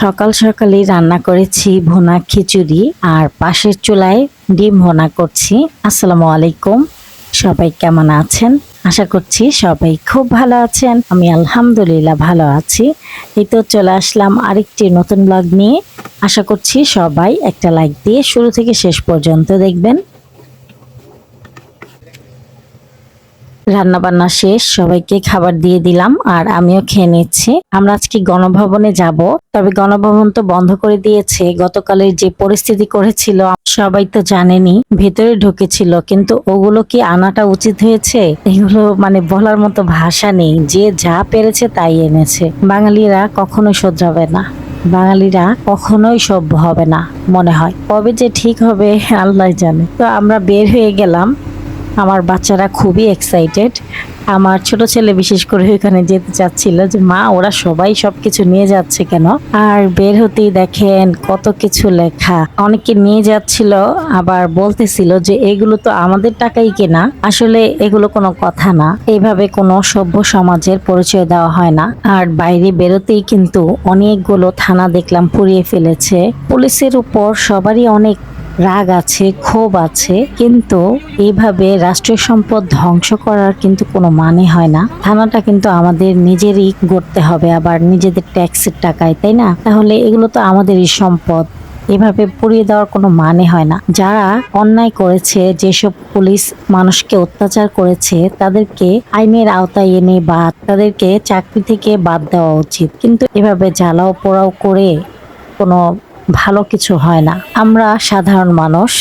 সকাল সকালেই রান্না করেছি ভোনা খিচুড়ি আর পাশের চুলায় ডিম ভুনা করছি। আসসালামু আলাইকুম। সবাই কেমন আছেন? আশা করছি সবাই খুব ভালো আছেন। আমি আলহামদুলিল্লাহ ভালো আছি। এই তো চলে আসলাম আরেকটি নতুন ব্লগ নিয়ে। আশা করছি সবাই একটা লাইক দিয়ে শুরু থেকে শেষ পর্যন্ত দেখবেন। রান্না বান্না শেষ, সবাইকে খাবার দিয়ে দিলাম আর আমিও খেয়ে নিচ্ছি। আমরা আজকে গণভবনে যাব, তবে গণভবন তো বন্ধ করে দিয়েছে। গতকালের যে পরিস্থিতি করেছিল, সবাই তো জানেনি, ভেতরে ঢুকেছিল, কিন্তু ওগুলো কি আনাটা উচিত হয়েছে? এগুলো মানে বলার মতো ভাষা নেই। যে যা পেরেছে তাই এনেছে। বাঙালিরা কখনোই শোধরাবে না। বাঙালিরা কখনোই সভ্য হবে না, মনে হয়। কবে যে ঠিক হবে, আল্লাহ জানে। তো আমরা বের হয়ে গেলাম। আমার বাচ্চারা খুবই এক্সাইটেড আমার ছোট ছেলে বিশেষ করে ওখানে যেতে চাচ্ছিল যে, মা, ওরা সবাই সবকিছু নিয়ে যাচ্ছে কেন? আর বের হতেই দেখেন কত কিছু লেখা। অনেকে নিয়ে যাচ্ছিল, আবার বলতেছিল যে, এগুলো তো আমাদের টাকাই কেনা। আসলে এগুলো কোনো কথা না। এইভাবে কোনো সভ্য সমাজের পরিচয় দেওয়া হয় না। আর বাইরে বেরোতেই কিন্তু অনেকগুলো থানা দেখলাম পুড়িয়ে ফেলেছে। পুলিশের উপর সবারই অনেক রাগ আছে, ক্ষোভ আছে, কিন্তু এইভাবে রাষ্ট্রীয় সম্পদ ধ্বংস করার কিন্তু কোনো মানে হয় না। থানাটা কিন্তু আমাদের নিজেরই গড়তে হবে, আবার নিজেদের ট্যাক্সের টাকায়, তাই না? তাহলে এগুলো তো আমাদেরই সম্পদ। এভাবে পুড়িয়ে দেওয়ার কোনো মানে হয় না। যারা অন্যায় করেছে, যেসব পুলিশ মানুষকে অত্যাচার করেছে, তাদেরকে আইনের আওতায় এনে বা তাদেরকে চাকরি থেকে বাদ দেওয়া উচিত। কিন্তু এভাবে জ্বালাও পোড়াও করে কোনো ভালো কিছু হয় না। আমরা সাধারণ মানুষ,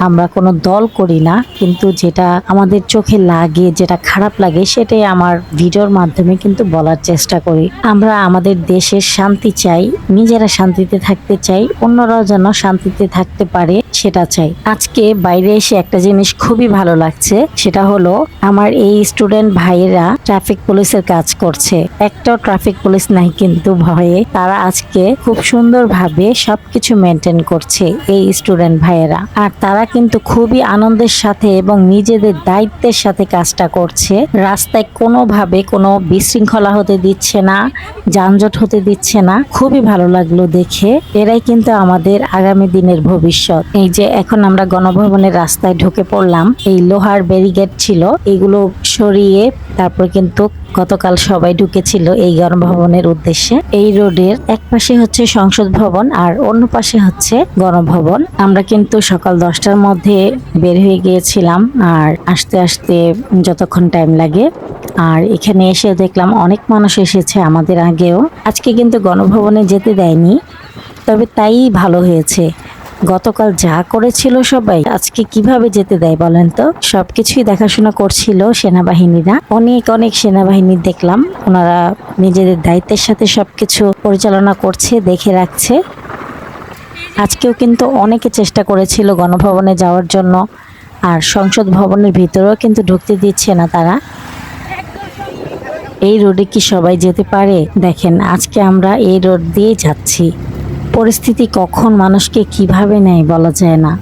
আমরা কোনো দল করি না, কিন্তু যেটা আমাদের চোখে লাগে, যেটা খারাপ লাগে, সেটাই আমার ভিডিওর মাধ্যমে কিন্তু বলার চেষ্টা করি। আমরা আমাদের দেশের শান্তি চাই, নিজেরা শান্তিতে থাকতে চাই, অন্যরাও যেন শান্তিতে থাকতে পারে, সেটা চাই। আজকে বাইরে এসে একটা জিনিস খুবই ভালো লাগছে, সেটা হলো আমার এই স্টুডেন্ট ভাইয়েরা ট্রাফিক পুলিশের কাজ করছে। একটাও ট্রাফিক পুলিশ নাই কিন্তু ভয়ে। তারা আজকে খুব সুন্দরভাবে সবকিছু মেনটেন করছে এই স্টুডেন্ট ভাইয়েরা। আর তারা কিন্তু খুবই আনন্দের সাথে এবং নিজেদের দায়িত্বের সাথে কাজটা করছে। রাস্তায় কোনোভাবে কোনো বিশৃঙ্খলা হতে দিচ্ছে না, যানজট হতে দিচ্ছে না। খুবই ভালো লাগল দেখে। এরাই কিন্তু আমাদের আগামী দিনের ভবিষ্যৎ। এই যে এখন আমরা গণভবনের রাস্তায় ঢুকে পড়লাম, এই লোহার ব্যারিগেড ছিল, এগুলো সরিয়ে তারপর কিন্তু গতকাল সবাই ঢুকেছিল এই গণভবনের উদ্দেশ্যে। এই রোডের এক পাশে হচ্ছে সংসদ ভবন আর অন্য পাশে হচ্ছে গণভবন আমরা কিন্তু সকাল দশটার মধ্যে বের হয়ে গিয়েছিলাম আর আসতে আসতে যতক্ষণ টাইম লাগে। আর এখানে এসে দেখলাম অনেক মানুষ এসেছে আমাদের আগেও। আজকে কিন্তু গণভবনে যেতে দেয়নি, তবে তাই ভালো হয়েছে। গতকাল যা করেছিল সবাই, আজকে কীভাবে যেতে দেয় বলেন তো? সবকিছুই দেখাশোনা করছিল সেনাবাহিনীরা। অনেক অনেক সেনাবাহিনী দেখলাম, ওনারা নিজেদের দায়িত্বের সাথে সবকিছু পরিচালনা করছে, দেখে রাখছে। আজকেও কিন্তু অনেকে চেষ্টা করেছিল গণভবনে যাওয়ার জন্য, আর সংসদ ভবনের ভিতরেও কিন্তু ঢুকতে দিচ্ছে না তারা। এই রোডে কি সবাই যেতে পারে? দেখেন, আজকে আমরা এই রোড দিয়ে যাচ্ছি। পরিস্থিতি কখন মানুষকে কীভাবে নেয় বলা যায় না।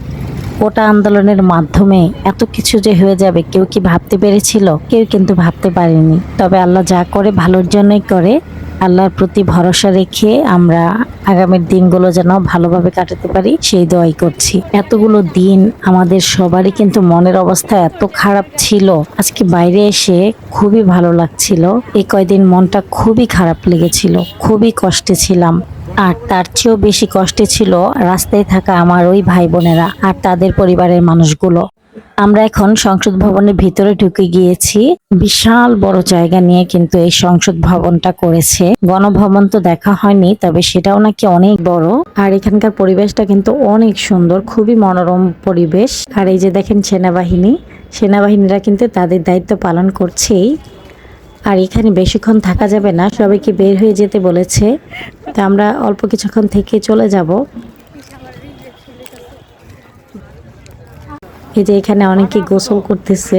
কোটা আন্দোলনের মাধ্যমে এত কিছু যে হয়ে যাবে, কেউ কি ভাবতে পেরেছিল? কেউ কিন্তু ভাবতে পারেনি। তবে আল্লাহ যা করে, ভালোর জন্যই করে। আল্লাহর প্রতি ভরসা রেখে আমরা আগামীর দিনগুলো যেন ভালোভাবে কাটাতে পারি, সেই দোয়াই করছি। এতগুলো দিন আমাদের সবারই কিন্তু মনের অবস্থা এত খারাপ ছিল। আজকে বাইরে এসে খুবই ভালো লাগছিল। এই কয়দিন মনটা খুবই খারাপ লেগেছিল। খুবই কষ্টে ছিলাম। আর তার চেয়েও বেশি কষ্টে ছিল রাস্তায় থাকা আমার ওই ভাই বোনেরা আর তাদের পরিবারের মানুষগুলো। আমরা এখন সংসদ ভবনের ভিতরে ঢুকে গিয়েছি। বিশাল বড় জায়গা নিয়ে কিন্তু এই সংসদ ভবনটা করেছে। গণভবন তো দেখা হয়নি, তবে সেটাও নাকি অনেক বড়। আর এখানকার পরিবেশটা কিন্তু অনেক সুন্দর, খুবই মনোরম পরিবেশ। আর এই যে দেখেন সেনাবাহিনী, সেনাবাহিনীরা কিন্তু তাদের দায়িত্ব পালন করছেই। আর এখানে বেশিক্ষণ থাকা যাবে না, সবাইকে বের হয়ে যেতে বলেছে। তো আমরা অল্প কিছুক্ষণ থেকে চলে যাব। এই যে এখানে অনেকে গোসল করতেছে।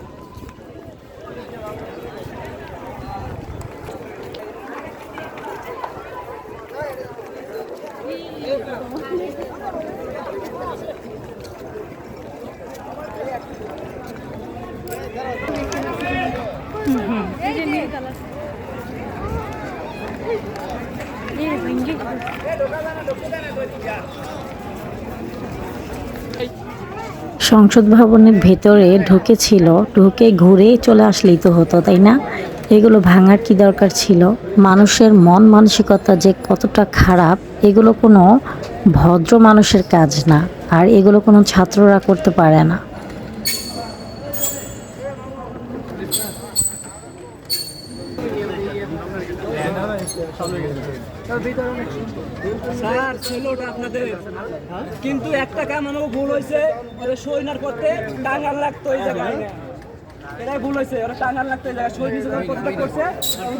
সংসদ ভবনের ভেতরে ঢুকেছিল, ঢুকে ঘুরে চলে আসলেই তো হতো, তাই না? এগুলো ভাঙার কি দরকার ছিল? মানুষের মন মানসিকতা যে কতটা খারাপ, এগুলো কোনো ভদ্র মানুষের কাজ না, আর এগুলো কোনো ছাত্ররা করতে পারে না। স্যার ছিল ওটা আপনাদের। কিন্তু একটা কাম আমার ভুল হয়েছে ওরা না করতে টাঙ্গাল লাগতো এই জায়গায়। এটাই ভুল হয়েছে ওরা টাঙ্গাল লাগতো এই জায়গায় সই দিয়েছে করছে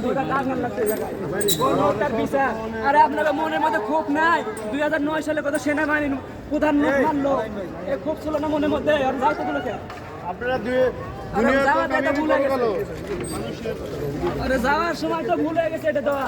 ওটা টাঙ্গাল লাগতো জায়গায়। গণহত্যার বিচার আরে আপনাদের মনের মধ্যে ক্ষোভ নাই? দুই হাজার নয় সালে কত সেনাবাহিনীর প্রধান মারলো। এ ক্ষোভ ছিল না মনের মধ্যে? আর যাও তো বলেছে। আপনারা যাওয়ার সময় তো ভুল হয়ে গেছে এটা দেওয়া।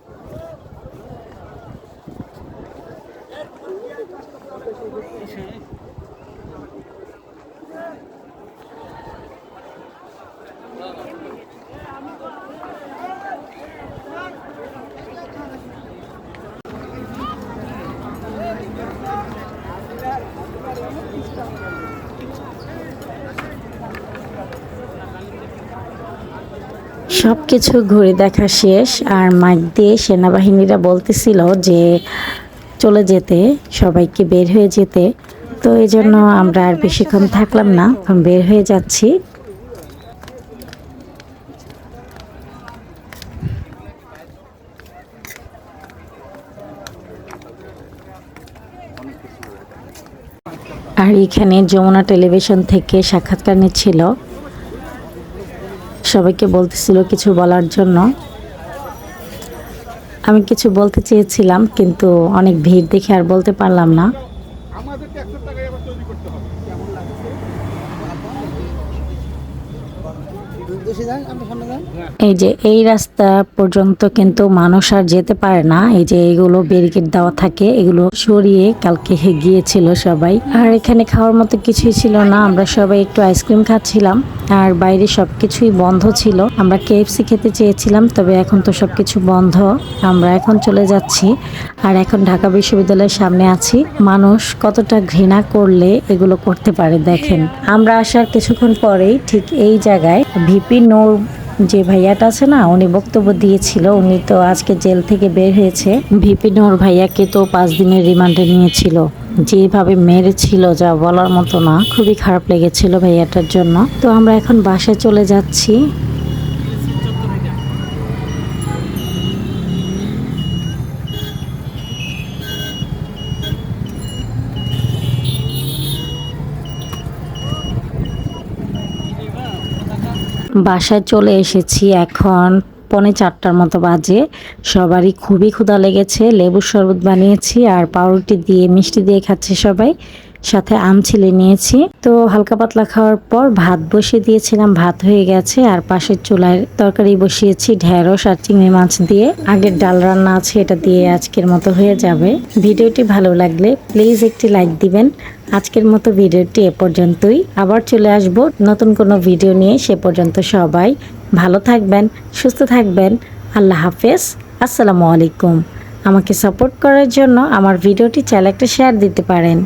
সব কিছু ঘুরে দেখা শেষ আর মাইক দিয়ে সেনাবাহিনীরা বলতেছিল যে চলে যেতে, সবাইকে বের হয়ে যেতে। তো এই জন্য আমরা আর বেশিক্ষণ থাকলাম না, এখন বের হয়ে যাচ্ছি। আর এখানে যমুনা টেলিভিশন থেকে সাক্ষাৎকার নিচ্ছিল। সবাইকে বলতেছিল কিছু বলার জন্য। আমি কিছু বলতে চেয়েছিলাম কিন্তু অনেক ভিড় দেখে আর বলতে পারলাম না। আমাদেরকে এই যে এই রাস্তা পর্যন্ত কিন্তু মানুষ আর যেতে পারে না। এই যে এগুলো ব্যারিকেড দেওয়া থাকে, এগুলো সরিয়ে কালকে গিয়েছিল সবাই। আর এখানে খাওয়ার মতো কিছুই ছিল না, আমরা সবাই একটু আইসক্রিম খাচ্ছিলাম। আর বাইরে সবকিছুই বন্ধ ছিল। আমরা কেএফসি খেতে চেয়েছিলাম, তবে এখন তো সবকিছু বন্ধ। আমরা এখন চলে যাচ্ছি। আর এখন ঢাকা বিশ্ববিদ্যালয়ের সামনে আছি। মানুষ কতটা ঘৃণা করলে এগুলো করতে পারে, দেখেন। আমরা আসার কিছুক্ষণ পরেই ঠিক এই জায়গায় ভিপি নূর যে ভাইয়াটা আছে না, উনি বক্তব্য দিয়েছিল, উনি তো আজকে জেল থেকে বের হয়েছে। ভিপি নূর ভাইয়াকে তো পাঁচ দিনের রিমান্ডে নিয়েছিল। যেভাবে মেরেছিল, যা বলার মতো না, খুবই খারাপ লেগেছিল ভাইয়াটার জন্য। তো আমরা এখন বাসে চলে যাচ্ছি। বাসায় চলে এসেছি এখন পনে চারটার মতো বাজে। সবারই খুবই ক্ষুধা লেগেছে, লেবুর শরবত বানিয়েছি আর পাউরুটি দিয়ে, মিষ্টি দিয়ে খাচ্ছে সবাই। সাথে আম ছিলে নিয়েছি। তো হালকা পাতলা খাওয়ার পর ভাত বসিয়ে দিয়েছিলাম। ভাত হয়ে গেছে আর পাশের চুলায় তরকারি বসিয়েছি, ঢেঁড়স আর চিংড়ি মাছ দিয়ে। আগের ডাল রান্না আছে, এটা দিয়ে আজকের মতো হয়ে যাবে। ভিডিওটি ভালো লাগলে প্লিজ একটি লাইক দিবেন। আজকের মতো ভিডিওটি এ পর্যন্তই। আবার চলে আসব নতুন কোনো ভিডিও নিয়ে। সে পর্যন্ত সবাই ভালো থাকবেন, সুস্থ থাকবেন। আল্লাহ হাফেজ। আসসালামু আলাইকুম। আমাকে সাপোর্ট করার জন্য আমার ভিডিওটি একটা শেয়ার দিতে পারেন।